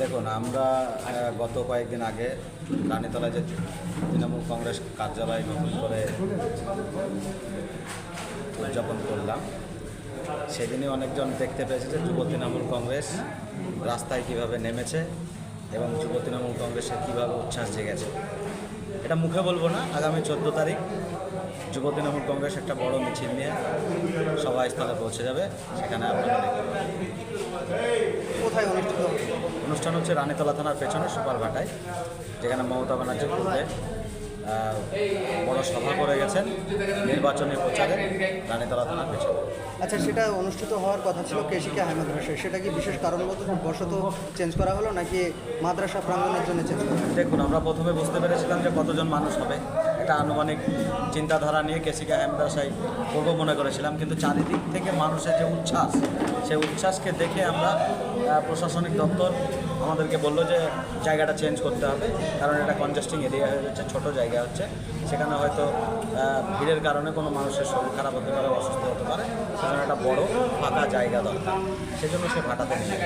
দেখুন, আমরা গত কয়েকদিন আগে রানীতলায় যে তৃণমূল কংগ্রেস কার্যালয় নতুন করে উদযাপন করলাম, সেদিনই অনেকজন দেখতে পেয়েছে যে যুব তৃণমূল কংগ্রেস রাস্তায় কীভাবে নেমেছে এবং যুব তৃণমূল কংগ্রেসের কীভাবে উচ্ছ্বাস জেগেছে। এটা মুখে বলব না, আগামী চোদ্দ তারিখ যুব তৃণমূল কংগ্রেস একটা বড় মিছিল নিয়ে সভাস্থলে পৌঁছে যাবে, সেখানে আপনারা দেখতে পাবেন কোথায় অনুষ্ঠিত হবে? অনুষ্ঠান হচ্ছে রানীতলা থানার পেছনে সুপারভাটায় যেখানে মমতা ব্যানার্জি পূর্বে বড় সভা করে গেছেন নির্বাচনী প্রচারে রানীতলা থানার পেছনে। আচ্ছা সেটা অনুষ্ঠিত হওয়ার কথা ছিল কেশিকা হাই মাদ্রাসায় সেটা কি বিশেষ কারণগত বশত চেঞ্জ করা হলো নাকি মাদ্রাসা প্রাঙ্গণের জন্য চেঞ্জ করা দেখুন আমরা প্রথমে বুঝতে পেরেছিলাম যে কতজন মানুষ হবে। একটা আনুমানিক চিন্তাধারা নিয়ে কেসিকা হ্যামদাসাই করব মনে করেছিলাম। কিন্তু চারিদিক থেকে মানুষের যে উচ্ছ্বাস, সেই উচ্ছ্বাসকে দেখে আমরা প্রশাসনিক দপ্তর আমাদেরকে বলল যে জায়গাটা চেঞ্জ করতে হবে। কারণ এটা কনজাস্টিং এরিয়া হয়ে যাচ্ছে, ছোটো জায়গা হচ্ছে। সেখানে হয়তো ভিড়ের কারণে কোনো মানুষের শরীর খারাপ হতে পারে, অসুস্থ হতে পারে। সেজন্য একটা বড় ফাঁকা জায়গা দরকার। সেজন্য সে ভাটাতে নিয়ে।